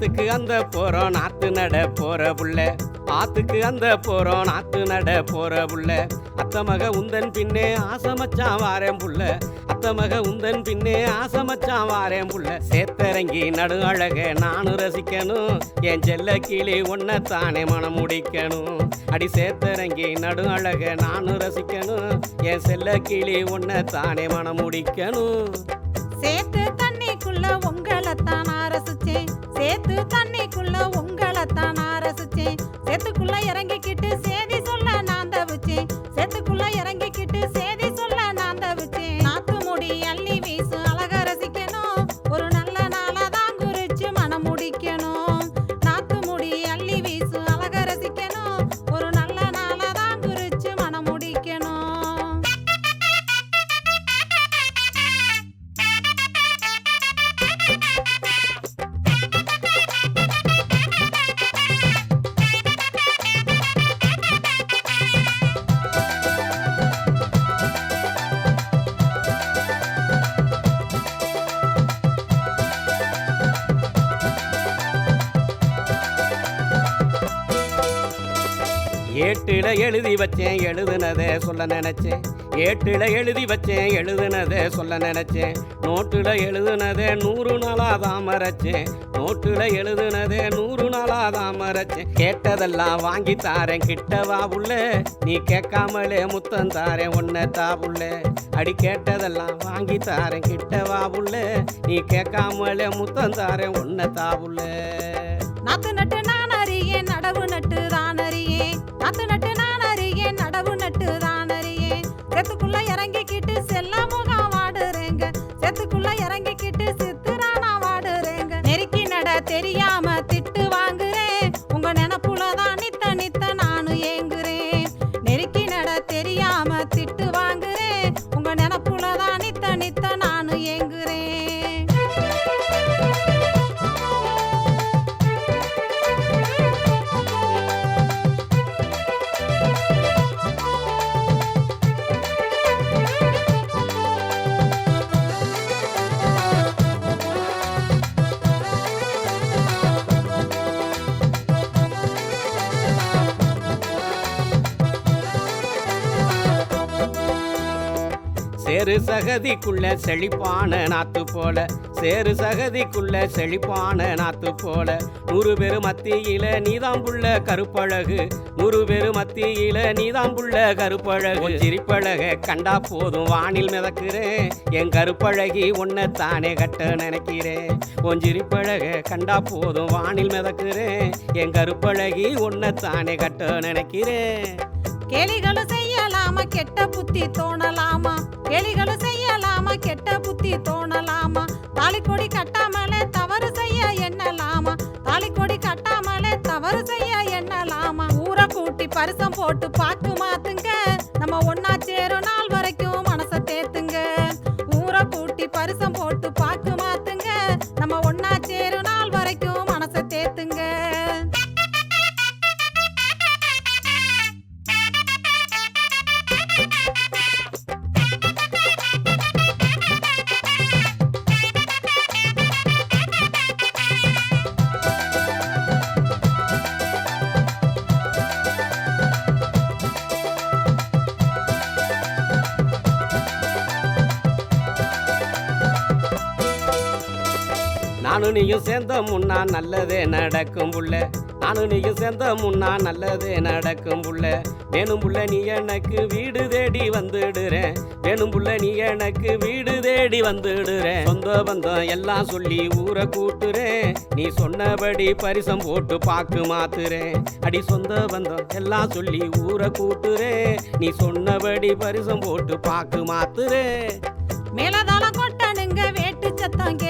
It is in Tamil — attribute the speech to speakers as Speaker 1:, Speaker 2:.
Speaker 1: அந்த போறோம் நாத்து நட போற புள்ள. ஆத்துக்கு அந்த போறோம் நாத்து நட போற புள்ள. அத்த மக உந்தன் பின்னே ஆசமச்சான் வாரேன் புள்ள. அத்த மக உந்தன் பின்னே ஆசமச்சான் வாரேன் புள்ள. சேத்தரங்கி நடு அழக நானும் ரசிக்கணும். என் செல்ல கிளி ஒன்ன தானே மனம் முடிக்கணும். அடி சேத்தரங்கி நடு அழக நானும் ரசிக்கணும். என் செல்ல கிளி ஒன்ன தானே மனம் முடிக்கணும்.
Speaker 2: சேத்து தண்ணிக்குள்ள உங்களை தானா
Speaker 1: ஏட்டில எழுதி வச்சேன் எழுதுனதை சொல்ல நினைச்சேன். ஏட்டில எழுதி வச்சேன் எழுதுனதை சொல்ல நினைச்சேன். நோட்டில் எழுதுனதை நூறு நாளாக தான் மறைச்சேன். நோட்டில் எழுதுனதை நூறு நாளாக தான் மறைச்சேன். கேட்டதெல்லாம் வாங்கி தாரேன் கிட்டவா புள்ள நீ கேட்காமலே முத்தம் தாரேன் உன்னை தா புள்ள அடி கேட்டதெல்லாம் வாங்கி தாரேன் கிட்டவா புள்ள நீ கேட்காமலே முத்தம் தாரேன் உன்னை தா புள்ள
Speaker 2: நாத்து நட்டு நான் அறியேன் நடவு நட்டு
Speaker 1: சேரு சகதிக்குள்ள செழிப்பான நாத்து போல சேரு சகதிக்குள்ள செழிப்பான நாத்து போல. நூறு பேரு மத்தியில நீதாம்புள்ள கருப்பழகு நூறு பேரு மத்தியில நீதாம்புள்ள கருப்பழகு. சிரிப்பழக கண்டா போதும் வானில் மிதக்குறேன். என் கருப்பழகி உன்னை தானே கட்ட நினைக்கிறேன். உன் சிரிப்பழக கண்டா போதும் வானில் மிதக்குறேன். என் கருப்பழகி உன்னை தானே கட்ட நினைக்கிறேன்.
Speaker 2: கேலிகளும் செய்யலாமா கெட்ட புத்தி தோணலாமா? எலிகளும் செய்யலாமா? கெட்ட புத்தி தோணலாமா? தாலிக்கொடி கட்டாமலே தவறு செய்ய எண்ணலாமா? தாலிக்கொடி கட்டாமலே தவறு செய்ய எண்ணலாமா? ஊரை கூட்டி பரிசம் போட்டு பாக்கு
Speaker 1: நானும் நீயும் சேர்ந்த முன்னா நல்லதே நடக்கும் புள்ள. நானும் நீயும் சேர்ந்த முன்னா நல்லதே நடக்கும் புள்ள. வேணும் புள்ள நீ எனக்கு வீடு தேடி வந்துடுறேன். வேணும் புள்ள நீ எனக்கு வீடு தேடி வந்துடுறேன். சொந்த பந்தம் எல்லாம் சொல்லி ஊரை கூட்டுறேன். நீ சொன்னபடி பரிசம் போட்டு பாக்கு மாத்துறேன். அடி சொந்த பந்தம் எல்லாம் சொல்லி ஊரை கூட்டுறேன். நீ சொன்னபடி பரிசம் போட்டு பாக்கு மாத்துறேன்.
Speaker 2: மேலதான கொட்டானுங்க வேட்டு சத்தாங்க